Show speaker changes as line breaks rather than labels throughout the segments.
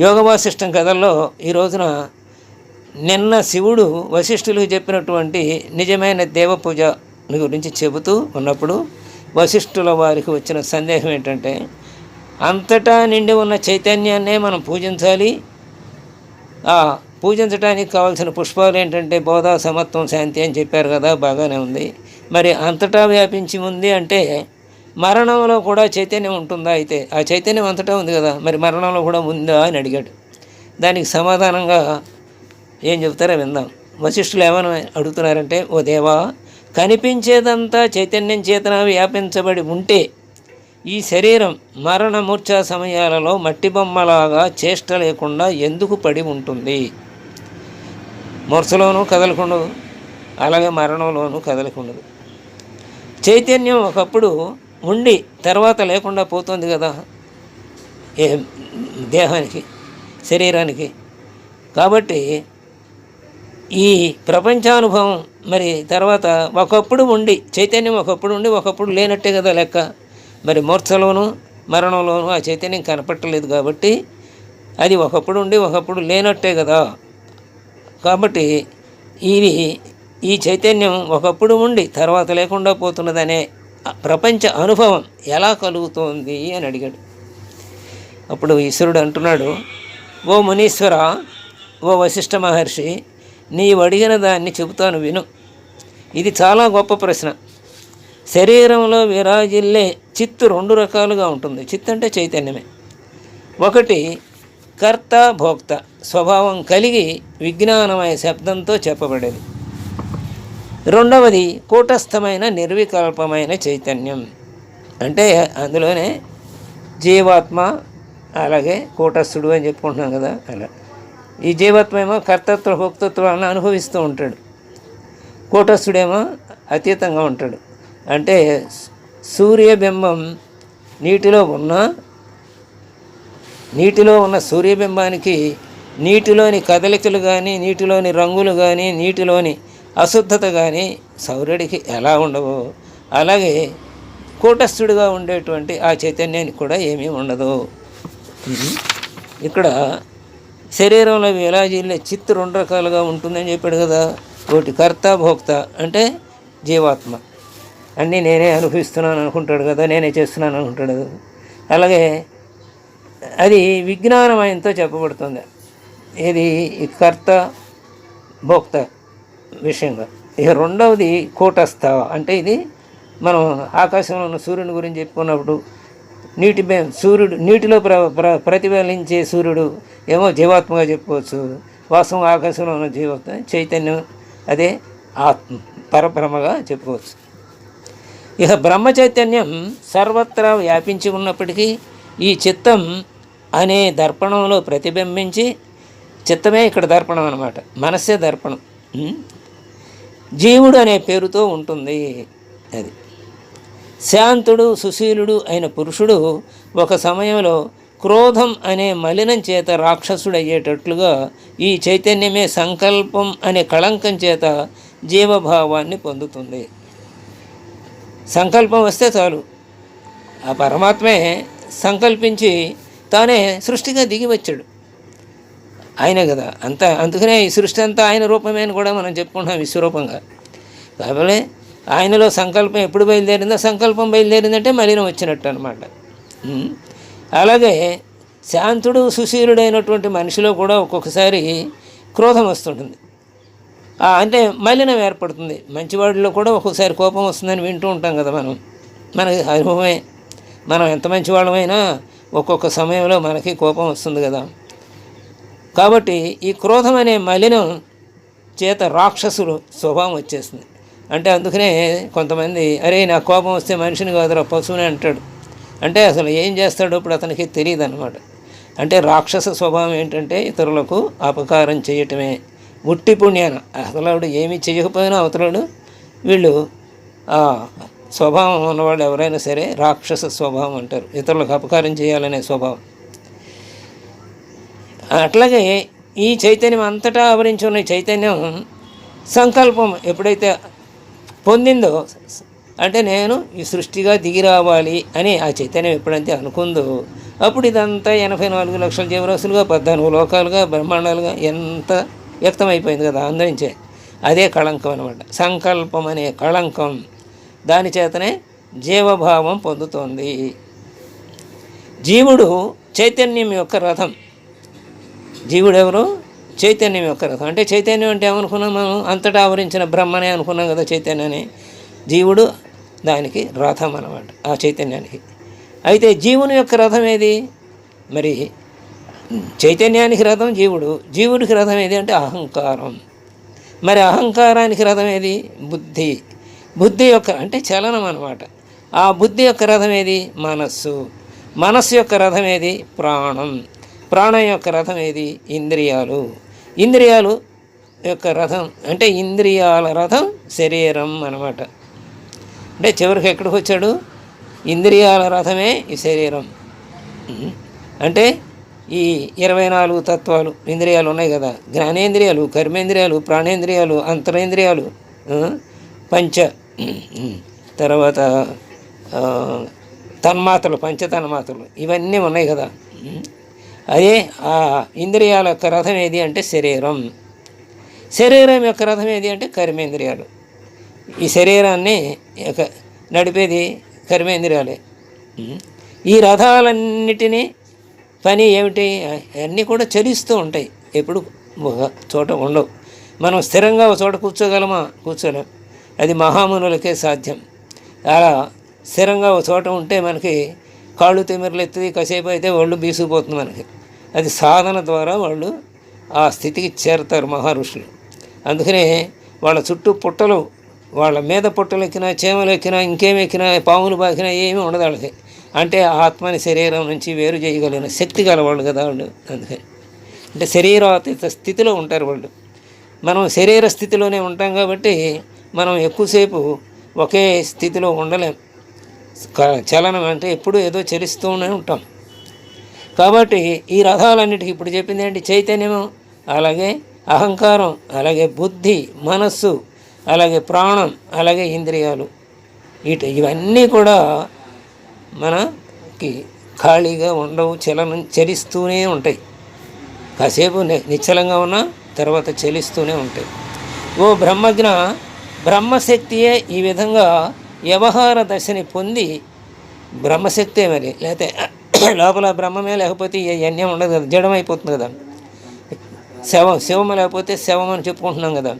యోగ వాసిష్టం కథల్లో ఈ రోజున నిన్న శివుడు వశిష్ఠులకు చెప్పినటువంటి నిజమైన దేవపూజ గురించి చెబుతూ ఉన్నప్పుడు వశిష్ఠుల వారికి వచ్చిన సందేహం ఏంటంటే అంతటా నిండి ఉన్న చైతన్యాన్నే మనం పూజించాలి. ఆ పూజించడానికి కావాల్సిన పుష్పాలు ఏంటంటే బోధ సమత్వం శాంతి అని చెప్పారు కదా బాగానే ఉంది. మరి అంతటా వ్యాపించి ఉంది అంటే మరణంలో కూడా చైతన్యం ఉంటుందా అయితే? ఆ చైతన్యం అంతటా ఉంది కదా. మరి మరణంలో కూడా ఉందా అని అడిగాడు. దానికి సమాధానంగా ఏం చెప్తారో విందాం. వశిష్ఠులు ఏమని అడుగుతున్నారంటే ఓ దేవా కనిపించేదంతా చైతన్యం చేతన వ్యాపించబడి ఉంటే ఈ శరీరం మరణమూర్ఛ సమయాలలో మట్టి బొమ్మలాగా చేష్ట లేకుండా ఎందుకు పడి ఉంటుంది? మూర్ఛలోనూ కదలకుండదు. అలాగే మరణంలోనూ కదలకుండదు. చైతన్యం ఒకప్పుడు ఉండి తర్వాత లేకుండా పోతుంది కదా. ఏ దేహానికి శరీరానికి. కాబట్టి ఈ ప్రపంచానుభవం మరి తర్వాత ఒకప్పుడు ఉండి చైతన్యం ఒకప్పుడు ఉండి ఒకప్పుడు లేనట్టే కదా లెక్క. మరి మూర్ఛలోను మరణంలోనూ ఆ చైతన్యం కనపట్టలేదు కాబట్టి అది ఒకప్పుడు ఉండి ఒకప్పుడు లేనట్టే కదా. కాబట్టి ఇది ఈ చైతన్యం ఒకప్పుడు ఉండి తర్వాత లేకుండా పోతున్నదనే ప్రపంచ అనుభవం ఎలా కలుగుతోంది అని అడిగాడు. అప్పుడు ఈశ్వరుడు అంటున్నాడు ఓ మునీశ్వర ఓ వశిష్ఠ మహర్షి నీవు అడిగిన దాన్ని చెబుతాను విను. ఇది చాలా గొప్ప ప్రశ్న. శరీరంలో విరాజిల్లే చిత్తు రెండు రకాలుగా ఉంటుంది. చిత్ అంటే చైతన్యమే. ఒకటి కర్త భోక్త. స్వభావం కలిగి విజ్ఞానమయ శబ్దంతో చెప్పబడేది. రెండవది కూటస్థమైన నిర్వికల్పమైన చైతన్యం. అంటే అందులోనే జీవాత్మ అలాగే కూటస్థుడు అని చెప్పుకుంటున్నాం కదా అలా. ఈ జీవాత్మ ఏమో కర్తత్వ భోక్తత్వాలను అనుభవిస్తూ ఉంటాడు. కూటస్థుడేమో అతీతంగా ఉంటాడు. అంటే సూర్యబింబం నీటిలో ఉన్న నీటిలో ఉన్న సూర్యబింబానికి నీటిలోని కదలికలు కానీ నీటిలోని రంగులు కానీ నీటిలోని అశుద్ధత కానీ సౌర్యుడికి ఎలా ఉండవు అలాగే కూటస్థుడిగా ఉండేటువంటి ఆ చైతన్యానికి కూడా ఏమీ ఉండదు. ఇక్కడ శరీరంలో విలాజీలే చిత్తు రెండు రకాలుగా ఉంటుందని చెప్పాడు కదా. ఒకటి కర్త భోక్త అంటే జీవాత్మ. అన్నీ నేనే అనుభవిస్తున్నాను అనుకుంటాడు కదా నేనే చేస్తున్నాను అనుకుంటాడు కదా. అలాగే అది విజ్ఞానమయంతో చెప్పబడుతుంది. ఇది ఈ కర్త భోక్త. విషయంగా. ఇక రెండవది కూటస్థ. అంటే ఇది మనం ఆకాశంలో ఉన్న సూర్యుని గురించి చెప్పుకున్నప్పుడు నీటి సూర్యుడు నీటిలో ప్ర ప్ర ప్రతిఫలించే సూర్యుడు ఏమో జీవాత్మగా చెప్పుకోవచ్చు. వాస్తవం ఆకాశంలో ఉన్న జీవాత్మ చైతన్యం అదే ఆత్మ పరబ్రహ్మగా చెప్పుకోవచ్చు. ఇక బ్రహ్మ చైతన్యం సర్వత్రా వ్యాపించి ఉన్నప్పటికీ ఈ చిత్తం అనే దర్పణంలో ప్రతిబింబించి చిత్తమే ఇక్కడ దర్పణం అనమాట మనస్సే దర్పణం. జీవుడు అనే పేరుతో ఉంటుంది అది. శాంతుడు సుశీలుడు అయిన పురుషుడు ఒక సమయంలో క్రోధం అనే మలినం చేత రాక్షసుడు అయ్యేటట్లుగా ఈ చైతన్యమే సంకల్పం అనే కళంకం చేత జీవభావాన్ని పొందుతుంది. సంకల్పం వస్తే చాలు. ఆ పరమాత్మే సంకల్పించి తానే సృష్టిగా దిగి వచ్చాడు. ఆయనే కదా. అంత అందుకనే ఈ సృష్టి అంతా ఆయన రూపమే అని కూడా మనం చెప్పుకుంటాం విశ్వరూపంగా. కాబట్టి ఆయనలో సంకల్పం ఎప్పుడు బయలుదేరిందో సంకల్పం బయలుదేరిందంటే మలినం వచ్చినట్టు అనమాట అలాగే శాంతుడు సుశీలుడైనటువంటి మనిషిలో కూడా ఒక్కొక్కసారి క్రోధం వస్తుంటుంది. అంటే మలినం ఏర్పడుతుంది. మంచివాడిలో కూడా ఒక్కొక్కసారి కోపం వస్తుందని వింటూ ఉంటాం కదా మనం. మనకి అనుభవమే. మనం ఎంత మంచివాళ్ళమైనా ఒక్కొక్క సమయంలో మనకి కోపం వస్తుంది కదా. కాబట్టి ఈ క్రోధం అనే మలినం చేత రాక్షసులు స్వభావం వచ్చేస్తుంది. అంటే అందుకనే కొంతమంది అరే నా కోపం వస్తే మనిషిని కాదురా పశువుని అంటాడు. అంటే అసలు ఏం చేస్తాడో ఇప్పుడు అతనికి తెలియదు అనమాట అంటే రాక్షస స్వభావం ఏంటంటే ఇతరులకు అపకారం చేయటమే. ముట్టి పుణ్యాన. అసలు ఏమీ చేయకపోయినా అవతలాడు వీళ్ళు స్వభావం ఉన్నవాళ్ళు ఎవరైనా సరే రాక్షస స్వభావం అంటారు. ఇతరులకు అపకారం చేయాలనే స్వభావం. అట్లాగే ఈ చైతన్యం అంతటా ఆవరించి ఉన్న చైతన్యం సంకల్పం ఎప్పుడైతే పొందిందో అంటే నేను ఈ సృష్టిగా దిగి రావాలి అని ఆ చైతన్యం ఎప్పుడైతే అనుకుందో అప్పుడు ఇదంతా ఎనభై నాలుగు లక్షల జీవరాశులుగా పద్నాలుగు లోకాలుగా బ్రహ్మాండాలుగా ఎంత వ్యక్తమైపోయింది కదా అందరించే అదే కళంకం అనమాట సంకల్పం అనే కళంకం దాని చేతనే జీవభావం పొందుతోంది. జీవుడు చైతన్యం యొక్క రథం. జీవుడు ఎవరు చైతన్యం యొక్క రథం అంటే చైతన్యం అంటే ఏమనుకున్నాం మనం? అంతటా ఆవరించిన బ్రహ్మనే అనుకున్నాం కదా చైతన్యాన్ని జీవుడు దానికి రథం అనమాట ఆ చైతన్యానికి. అయితే జీవుని యొక్క రథం ఏది? మరి చైతన్యానికి రథం జీవుడు. జీవుడికి రథం ఏది అంటే అహంకారం. మరి అహంకారానికి రథం ఏది? బుద్ధి. బుద్ధి యొక్క అంటే చలనం అనమాట ఆ బుద్ధి యొక్క రథం ఏది? మనస్సు. మనస్సు యొక్క రథం ఏది? ప్రాణం. ప్రాణం యొక్క రథం ఏది? ఇంద్రియాలు. ఇంద్రియాలు యొక్క రథం అంటే ఇంద్రియాల రథం శరీరం అన్నమాట. అంటే చివరికి ఎక్కడికి వచ్చాడు? ఇంద్రియాల రథమే ఈ శరీరం. అంటే ఈ ఇరవై నాలుగు తత్వాలు ఇంద్రియాలు ఉన్నాయి కదా? జ్ఞానేంద్రియాలు కర్మేంద్రియాలు ప్రాణేంద్రియాలు అంతరేంద్రియాలు పంచ తర్వాత తన్మాతలు తన్మాత్రలు పంచతన్మాత్రలు ఇవన్నీ ఉన్నాయి కదా? అదే ఆ ఇంద్రియాల యొక్క రథం ఏది అంటే శరీరం. శరీరం యొక్క రథం ఏది అంటే కర్మేంద్రియాలు. ఈ శరీరాన్ని యొక్క నడిపేది కర్మేంద్రియాలే. ఈ రథాలన్నిటినీ పని ఏమిటి? అన్నీ కూడా చలిస్తూ ఉంటాయి. ఎప్పుడు ఒక చోట ఉండవు. మనం స్థిరంగా ఒక చోట కూర్చోగలమా? కూర్చోలేం. అది మహామునులకే సాధ్యం. అలా స్థిరంగా ఒక చోట ఉంటే మనకి కాళ్ళు తిమిరలు ఎత్తుంది కాసేపు అయితే వాళ్ళు బీసుకుపోతుంది మనకి. అది సాధన ద్వారా వాళ్ళు ఆ స్థితికి చేరతారు మహర్షులు. అందుకనే వాళ్ళ చుట్టూ పుట్టలు వాళ్ళ మీద పుట్టలు ఎక్కినా చేమలు ఎక్కినా ఇంకేం ఎక్కినా పాములు బాకినా ఏమీ ఉండదు వాళ్ళకి. అంటే ఆత్మని శరీరం నుంచి వేరు చేయగలిగిన శక్తి గలవాళ్ళు కదా వాళ్ళు అందుకని. అంటే శరీరాతీత స్థితిలో ఉంటారు వాళ్ళు. మనం శరీర స్థితిలోనే ఉంటాం కాబట్టి మనం ఎక్కువసేపు ఒకే స్థితిలో ఉండలేం. చలనం అంటే ఎప్పుడు ఏదో చలిస్తూనే ఉంటాం. కాబట్టి ఈ రథాలన్నిటికీ ఇప్పుడు చెప్పింది ఏంటి? చైతన్యము అలాగే అహంకారం అలాగే బుద్ధి మనస్సు అలాగే ప్రాణం అలాగే ఇంద్రియాలు. ఇటు ఇవన్నీ కూడా మనకి ఖాళీగా ఉండవు చలనం చలిస్తూనే ఉంటాయి. కాసేపు నిశ్చలంగా ఉన్నా తర్వాత చలిస్తూనే ఉంటాయి. ఓ బ్రహ్మజ్ఞ బ్రహ్మశక్తియే ఈ విధంగా వ్యవహార దశని పొంది బ్రహ్మశక్తే మరి. లేకపోతే లోపల బ్రహ్మమే లేకపోతే ఇవన్నీ ఉండదు కదా జడమైపోతుంది కదా. శవం శవం లేకపోతే శవం అని చెప్పుకుంటున్నాం కదా.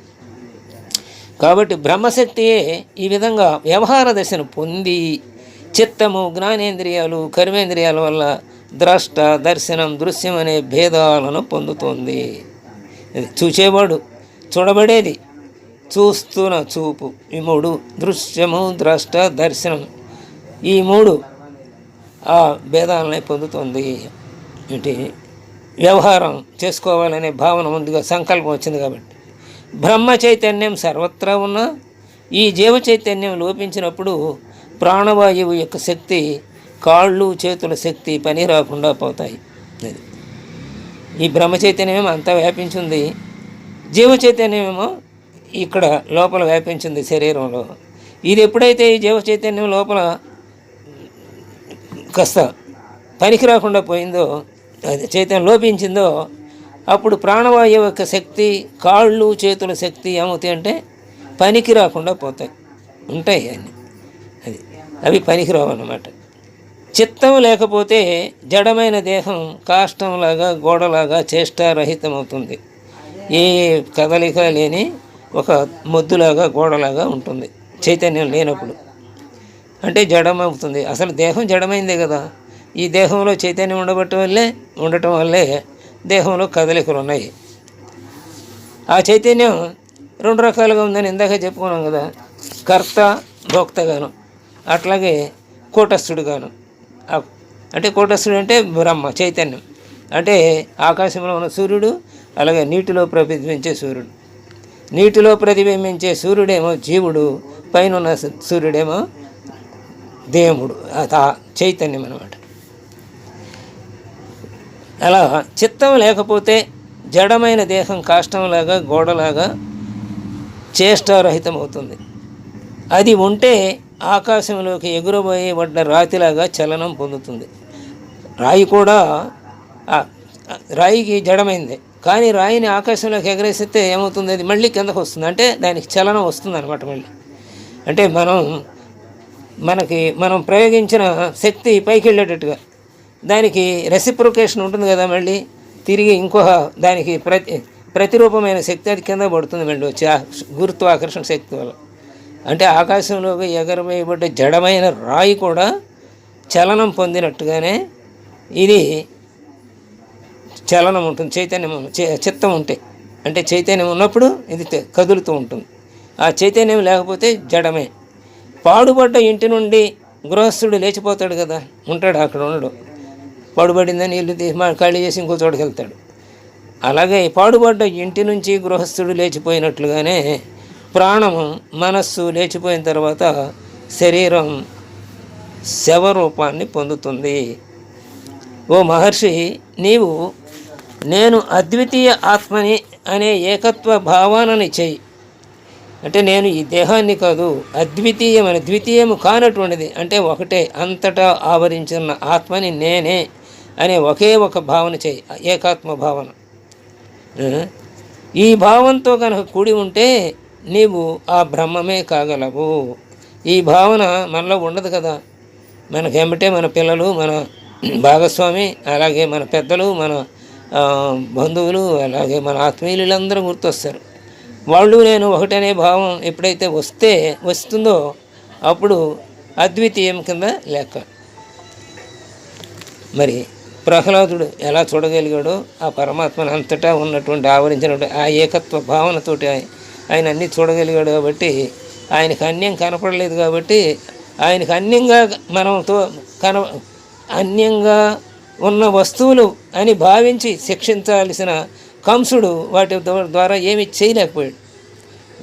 కాబట్టి బ్రహ్మశక్తియే ఈ విధంగా వ్యవహార దశను పొంది చిత్తము జ్ఞానేంద్రియాలు కర్మేంద్రియాల వల్ల ద్రష్ట దర్శనం దృశ్యం అనే భేదాలను పొందుతోంది. ఇది చూచేవాడు చూడబడేది. చూస్తున్న చూపు. ఈ మూడు దృశ్యము ద్రష్ట దర్శనం. ఈ మూడు ఆ భేదాలని పొందుతుంది. ఏంటి? వ్యవహారం చేసుకోవాలనే భావన ముందుగా సంకల్పం వచ్చింది కాబట్టి. బ్రహ్మ చైతన్యం సర్వత్రా ఉన్న ఈ జీవ చైతన్యం లోపించినప్పుడు ప్రాణవాయువు యొక్క శక్తి కాళ్ళు చేతుల శక్తి పని రాకుండా పోతాయి. ఈ బ్రహ్మ చైతన్యమేమో అంతా వ్యాపించింది. జీవ చైతన్యమేమో ఇక్కడ లోపల వ్యాపించింది శరీరంలో. ఇది ఎప్పుడైతే ఈ జీవ చైతన్యం లోపల కాస్త పనికి రాకుండా పోయిందో అది చైతన్యం లోపించిందో అప్పుడు ప్రాణవాయువు యొక్క శక్తి కాళ్ళు చేతుల శక్తి ఏమవుతాయి అంటే పనికి రాకుండా పోతాయి. ఉంటాయి అన్ని. అది అవి పనికిరావు అన్నమాట. చిత్తం లేకపోతే జడమైన దేహం కాష్టంలాగా గోడలాగా చేష్టారహితమవుతుంది. ఏ కదలిక లేని ఒక మొద్దులాగా గోడలాగా ఉంటుంది. చైతన్యం లేనప్పుడు. అంటే జడమవుతుంది. అసలు దేహం జడమైందే కదా. ఈ దేహంలో చైతన్యం ఉండబట్టం వల్లే ఉండటం వల్లే దేహంలో కదలికలు ఉన్నాయి. ఆ చైతన్యం రెండు రకాలుగా ఉందని ఇందాక చెప్పుకున్నాం కదా. కర్త భోక్తగాను. అట్లాగే కూటస్థుడుగాను. గాను అంటే కూటస్థుడు అంటే బ్రహ్మ చైతన్యం. అంటే ఆకాశంలో ఉన్న సూర్యుడు అలాగే నీటిలో ప్రతిబింబించే సూర్యుడు. నీటిలో ప్రతిబింబించే సూర్యుడేమో జీవుడు పైన ఉన్న సూర్యుడేమో దేవుడు. చైతన్యం అనమాట అలా చిత్తం లేకపోతే జడమైన దేహం కాష్టంలాగా గోడలాగా చేష్టారహితం అవుతుంది అది ఉంటే ఆకాశంలోకి ఎగురబోయబడ్డ రాతిలాగా చలనం పొందుతుంది. రాయి కూడా రాయికి జడమైంది. కానీ రాయిని ఆకాశంలోకి ఎగరేసితే ఏమవుతుంది? అది మళ్ళీ కిందకు వస్తుంది. అంటే దానికి చలనం వస్తుంది అనమాట మళ్ళీ. అంటే మనం మనకి మనం ప్రయోగించిన శక్తి పైకి వెళ్ళేటట్టుగా. దానికి రెసిప్రొకేషన్ ఉంటుంది కదా మళ్ళీ. తిరిగి ఇంకొక దానికి ప్రతి ప్రతిరూపమైన శక్తి అది కింద పడుతుంది మళ్ళీ వచ్చి గురుత్వాకర్షణ శక్తి వల్ల. అంటే ఆకాశంలోకి ఎగరవేయబడ్డ జడమైన రాయి కూడా చలనం పొందినట్టుగానే ఇది చలనం ఉంటుంది చైతన్యం చిత్తం ఉంటే. అంటే చైతన్యం ఉన్నప్పుడు ఇది కదులుతూ ఉంటుంది. ఆ చైతన్యం లేకపోతే జడమే. పాడుపడ్డ ఇంటి నుండి గృహస్థుడు లేచిపోతాడు కదా ఉంటాడు అక్కడ ఉండడు. పాడుపడిందని ఇల్లు తీసి మా ఖాళీ చేసి ఇంకో చోటుకి వెళ్తాడు. అలాగే పాడుపడ్డ ఇంటి నుంచి గృహస్థుడు లేచిపోయినట్లుగానే ప్రాణము మనస్సు లేచిపోయిన తర్వాత శరీరం శవరూపాన్ని పొందుతుంది. ఓ మహర్షి నీవు నేను అద్వితీయ ఆత్మని అనే ఏకత్వ భావనని చెయ్యి అంటే నేను ఈ దేహాన్ని కాదు అద్వితీయమైన ద్వితీయము కానటువంటిది. అంటే ఒకటే అంతటా ఆవరించిన ఆత్మని నేనే అనే ఒకే ఒక భావన చేయి ఏకాత్మ భావన. ఈ భావంతో కనుక కూడి ఉంటే నీవు ఆ బ్రహ్మమే కాగలవు. ఈ భావన మనలో ఉండదు కదా. మనకేమిటే మన పిల్లలు మన భాగస్వామి అలాగే మన పెద్దలు మన బంధువులు అలాగే మన ఆత్మీయులు గుర్తొస్తారు. వాళ్ళు నేను ఒకటనే భావం ఎప్పుడైతే వస్తే వస్తుందో అప్పుడు అద్వితీయం కింద లెక్క మరి ప్రహ్లాదుడు ఎలా చూడగలిగాడో ఆ పరమాత్మను అంతటా ఉన్నటువంటి ఆవరించినటువంటి ఆ ఏకత్వ భావనతోటి ఆయన అన్నీ చూడగలిగాడు కాబట్టి ఆయనకు అన్యం కనపడలేదు కాబట్టి ఆయనకు అన్యంగా మనతో కన అన్యంగా ఉన్న వస్తువులు అని భావించి శిక్షించాల్సిన కంసుడు వాటి ద్వారా ఏమి చేయలేకపోయాడు.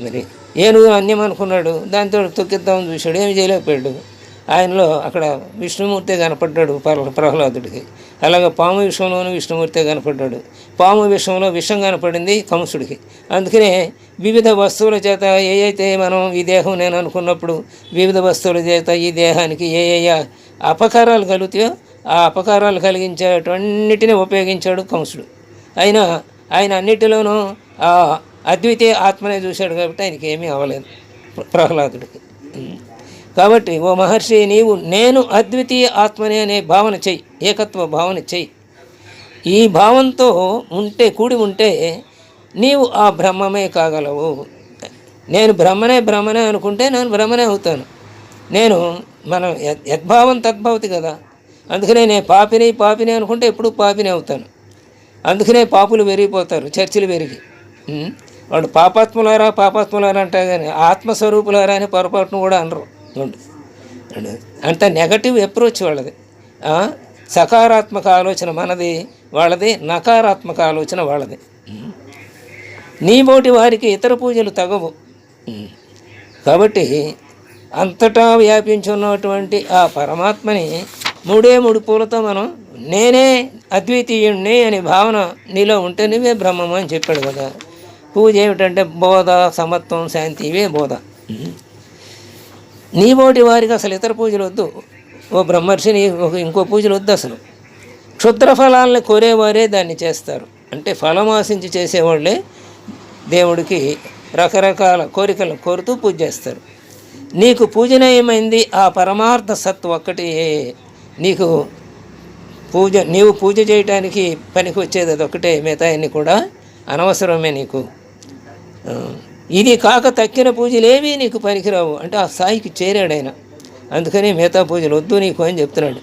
మరి ఏనుగు అన్యం అనుకున్నాడు దాంతో తొక్కిద్దామని చూశాడు ఏమి చేయలేకపోయాడు. ఆయనలో అక్కడ విష్ణుమూర్తి కనపడ్డాడు ప్రహ్లాదుడికి. అలాగే పాము విషయంలోనూ విష్ణుమూర్తి కనపడ్డాడు. పాము విషయంలో విషం కనపడింది కంసుడికి. అందుకనే వివిధ వస్తువుల చేత ఏవైతే మనం ఈ దేహం నేను అనుకున్నప్పుడు వివిధ వస్తువుల చేత ఈ దేహానికి ఏ ఏ అపకారాలు కలుగుతాయో ఆ అపకారాలు కలిగించేటన్నిటిని ఉపయోగించాడు కంసుడు. అయినా ఆయన అన్నిటిలోనూ ఆ అద్వితీయ ఆత్మనే చూశాడు కాబట్టి ఆయనకి ఏమీ అవ్వలేదు. ప్ర- ప్రహ్లాదుడికి. కాబట్టి ఓ మహర్షి నీవు నేను అద్వితీయ ఆత్మనే అనే భావన చెయ్యి ఏకత్వ భావన చెయ్యి. ఈ భావంతో ఉంటే కూడి ఉంటే నీవు ఆ బ్రహ్మమే కాగలవు. నేను బ్రహ్మనే బ్రహ్మనే అనుకుంటే నేను బ్రహ్మనే అవుతాను. నేను మనం యద్భావం తద్భవతి కదా. అందుకనే నేను పాపిని పాపిని అనుకుంటే ఎప్పుడు పాపిని అవుతాను. అందుకనే పాపులు పెరిగిపోతారు చర్చిలు పెరిగి. వాళ్ళు పాపాత్ములారా పాపాత్ములారా అంటారు కానీ ఆత్మస్వరూపులారా అని పొరపాటును కూడా అనరు. ఉండు. ఉండు. అంత నెగటివ్ అప్రోచ్ వాళ్ళది. సకారాత్మక ఆలోచన మనది వాళ్ళది నకారాత్మక ఆలోచన వాళ్ళది. నీబోటి నీ వారికి ఇతర పూజలు తగవు. కాబట్టి అంతటా వ్యాపించున్నటువంటి ఆ పరమాత్మని మూడే మూడు పూలతో మనం నేనే అద్వితీయుణ్ణి అనే భావన నీలో ఉంటే నువ్వే బ్రహ్మము అని చెప్పాడు కదా. పూజ ఏమిటంటే బోధ సమత్వం శాంతి ఇవే బోధ. నీబోటి నీ వారికి అసలు ఇతర పూజలు వద్దు. ఓ బ్రహ్మర్షిని ఒక ఇంకో పూజలు వద్దు అసలు. క్షుద్ర ఫలాలను కోరేవారే దాన్ని చేస్తారు. అంటే ఫలం ఆశించి చేసేవాళ్ళే దేవుడికి రకరకాల కోరికలు కోరుతూ పూజ చేస్తారు. నీకు పూజనయమైంది ఆ పరమార్థ సత్తు ఒక్కటి. నీకు పూజ నీవు పూజ చేయటానికి పనికి వచ్చేది అదొకటే మిగతా అన్ని కూడా అనవసరమే నీకు. ఇది కాక తక్కిన పూజలేవి నీకు పనికిరావు. అంటే ఆ స్థాయికి చేరాడు ఆయన. అందుకని మిగతా పూజలు వద్దు నీకు అని చెప్తున్నాడు.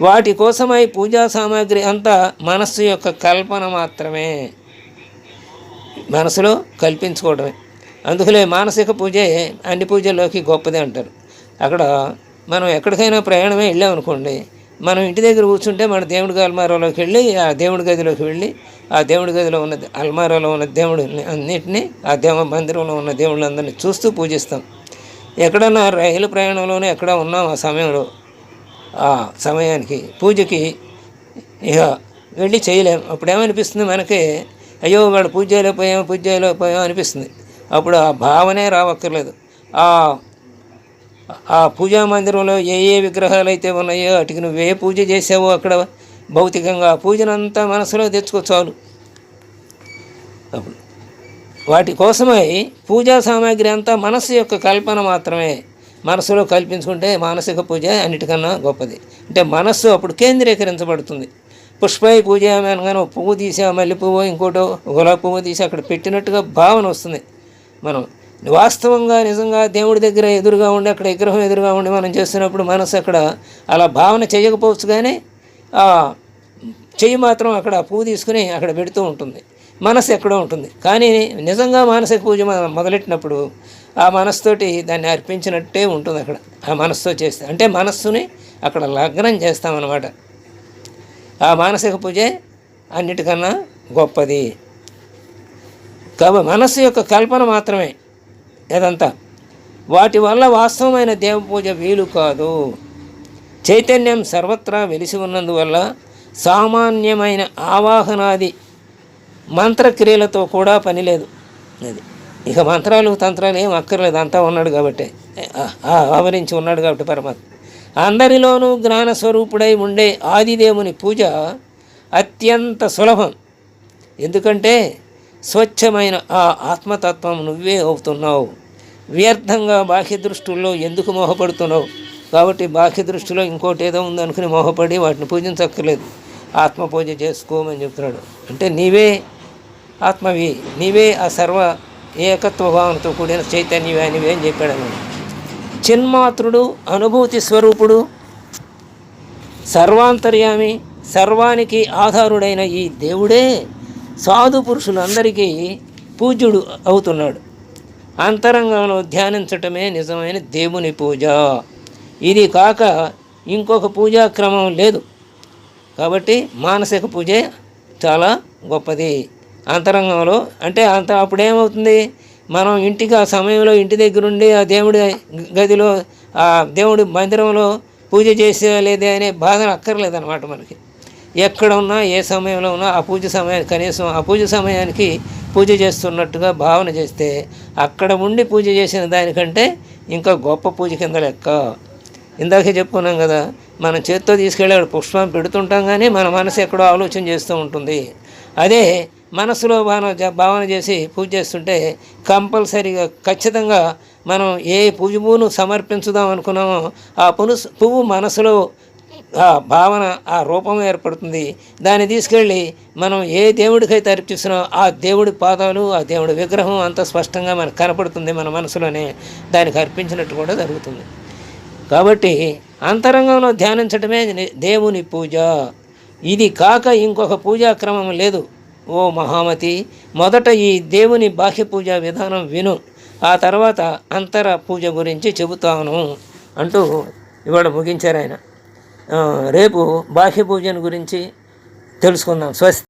వాటి కోసమై పూజా సామాగ్రి అంతా మనస్సు యొక్క కల్పన మాత్రమే. మనసులో కల్పించుకోవడమే. అందుకనే మానసిక పూజే అన్ని పూజల్లోకి గొప్పదే అంటారు. అక్కడ మనం ఎక్కడికైనా ప్రయాణమే వెళ్ళామనుకోండి మనం ఇంటి దగ్గర కూర్చుంటే మన దేవుడి అల్మారాలోకి వెళ్ళి ఆ దేవుడి గదిలోకి వెళ్ళి ఆ దేవుడి గదిలో ఉన్న అల్మారాలో ఉన్న దేవుడు అన్నిటినీ ఆ దేవ మందిరంలో ఉన్న దేవుళ్ళందరినీ చూస్తూ పూజిస్తాం. ఎక్కడన్నా రైలు ప్రయాణంలోనే ఎక్కడ ఉన్నాం ఆ సమయంలో ఆ సమయానికి పూజకి ఇక వెళ్ళి చేయలేం. అప్పుడు ఏమనిపిస్తుంది మనకి అయ్యో వాడు పూజ చేయలేకపోయాం పూజ చేయలేకపోయాం అనిపిస్తుంది. అప్పుడు ఆ భావనే రావక్కర్లేదు. ఆ ఆ పూజా మందిరంలో ఏ ఏ విగ్రహాలు అయితే ఉన్నాయో వాటికి నువ్వు ఏ పూజ చేసావో అక్కడ భౌతికంగా ఆ పూజనంతా మనసులో తెచ్చుకో చాలు. అప్పుడు వాటి కోసమై పూజా సామాగ్రి అంతా మనస్సు యొక్క కల్పన మాత్రమే. మనసులో కల్పించుకుంటే మానసిక పూజ అన్నిటికన్నా గొప్పది. అంటే మనస్సు అప్పుడు కేంద్రీకరించబడుతుంది. పుష్పై పూజ అనగానే పువ్వు తీసి ఆ మల్లె పువ్వు ఇంకోటో గులాబీ పువ్వు తీసి అక్కడ పెట్టినట్టుగా భావన వస్తుంది. మనం వాస్తవంగా నిజంగా దేవుడి దగ్గర ఎదురుగా ఉండి అక్కడ విగ్రహం ఎదురుగా ఉండి మనం చేస్తున్నప్పుడు మనసు అక్కడ అలా భావన చేయకపోవచ్చు కానీ ఆ చెయ్యి మాత్రం అక్కడ పువ్వు తీసుకుని అక్కడ పెడుతూ ఉంటుంది. మనసు ఎక్కడో ఉంటుంది. కానీ నిజంగా మానసిక పూజ మొదలెట్టినప్పుడు ఆ మనసుతోటి దాన్ని అర్పించినట్టే ఉంటుంది అక్కడ. ఆ మనసుతో చేస్తే అంటే మనస్సుని అక్కడ లగ్నం చేస్తామన్నమాట. ఆ మానసిక పూజే అన్నిటికన్నా గొప్పది. కాబట్టి మనస్సు యొక్క కల్పన మాత్రమే. ఇదంతా వాటి వల్ల వాస్తవమైన దేవ పూజ వీలు కాదు. చైతన్యం సర్వత్రా వెలిసి ఉన్నందువల్ల సామాన్యమైన ఆవాహనాది మంత్రక్రియలతో కూడా పని లేదు. అది. ఇక మంత్రాలు తంత్రాలు ఏం అక్కర్లేదు. అంతా ఉన్నాడు కాబట్టి. ఆ ఆవరించి ఉన్నాడు కాబట్టి పరమాత్మ. అందరిలోనూ జ్ఞాన స్వరూపుడై ఉండే ఆదిదేవుని పూజ అత్యంత సులభం. ఎందుకంటే స్వచ్ఛమైన ఆ ఆత్మతత్వం నువ్వే అవుతున్నావు. వ్యర్థంగా బాహ్య దృష్టిల్లో ఎందుకు మోహపడుతున్నావు? కాబట్టి బాహ్య దృష్టిలో ఇంకోటి ఏదో ఉందనుకుని మోహపడి వాటిని పూజించక్కర్లేదు. ఆత్మ పూజ చేసుకోమని చెప్తున్నాడు. అంటే నీవే ఆత్మవి నీవే ఆ సర్వ ఏకత్వ భావంతో కూడిన చైతన్యవి అనివి అని చెప్పాడు అన్నమాట చిన్మాత్రుడు అనుభూతి స్వరూపుడు సర్వాంతర్యామి సర్వానికి ఆధారుడైన ఈ దేవుడే సాధు పురుషులందరికీ పూజ్యుడు అవుతున్నాడు. అంతరంగంలో ధ్యానించటమే నిజమైన దేవుని పూజ. ఇది కాక ఇంకొక పూజా క్రమం లేదు. కాబట్టి మానసిక పూజే చాలా గొప్పది. అంతరంగంలో అంటే అంత అప్పుడు ఏమవుతుంది మనం ఇంటికి ఆ సమయంలో ఇంటి దగ్గర ఉండి ఆ దేవుడి గదిలో ఆ దేవుడి మందిరంలో పూజ చేసేయలేదే అనే బాధన అక్కర్లేదన్నమాట మనకి. ఎక్కడ ఉన్నా ఏ సమయంలో ఉన్నా ఆ పూజ సమయానికి కనీసం ఆ పూజ సమయానికి పూజ చేస్తున్నట్టుగా భావన చేస్తే అక్కడ ఉండి పూజ చేసిన దానికంటే ఇంకా గొప్ప పూజ కింద లెక్క. ఇందాకే చెప్పుకున్నాం కదా మనం చేత్తో తీసుకెళ్ళి అక్కడ పుష్పం పెడుతుంటాం కానీ మన మనసు ఎక్కడో ఆలోచన చేస్తూ ఉంటుంది. అదే మనసులో భావన జ- భావన చేసి పూజ చేస్తుంటే కంపల్సరీగా ఖచ్చితంగా మనం ఏ పువ్వును సమర్పించుదాం అనుకున్నామో ఆ పును పువ్వు మనసులో ఆ భావన ఆ రూపం ఏర్పడుతుంది. దాన్ని తీసుకెళ్ళి మనం ఏ దేవుడికైతే అర్పిస్తున్నామో ఆ దేవుడి పాదాలు ఆ దేవుడి విగ్రహం అంత స్పష్టంగా మనకు కనపడుతుంది మన మనసులోనే. దానికి అర్పించినట్టు కూడా జరుగుతుంది. కాబట్టి అంతరంగంలో ధ్యానించటమే దేవుని పూజ. ఇది కాక ఇంకొక పూజా క్రమం లేదు. ఓ మహామతి మొదట ఈ దేవుని బాహ్య పూజ విధానం విను. ఆ తర్వాత అంతర పూజ గురించి చెబుతాను అంటూ ఇవాళ ముగించారు ఆయన. రేపు బాహ్య పూజను గురించి తెలుసుకుందాం. స్వస్తి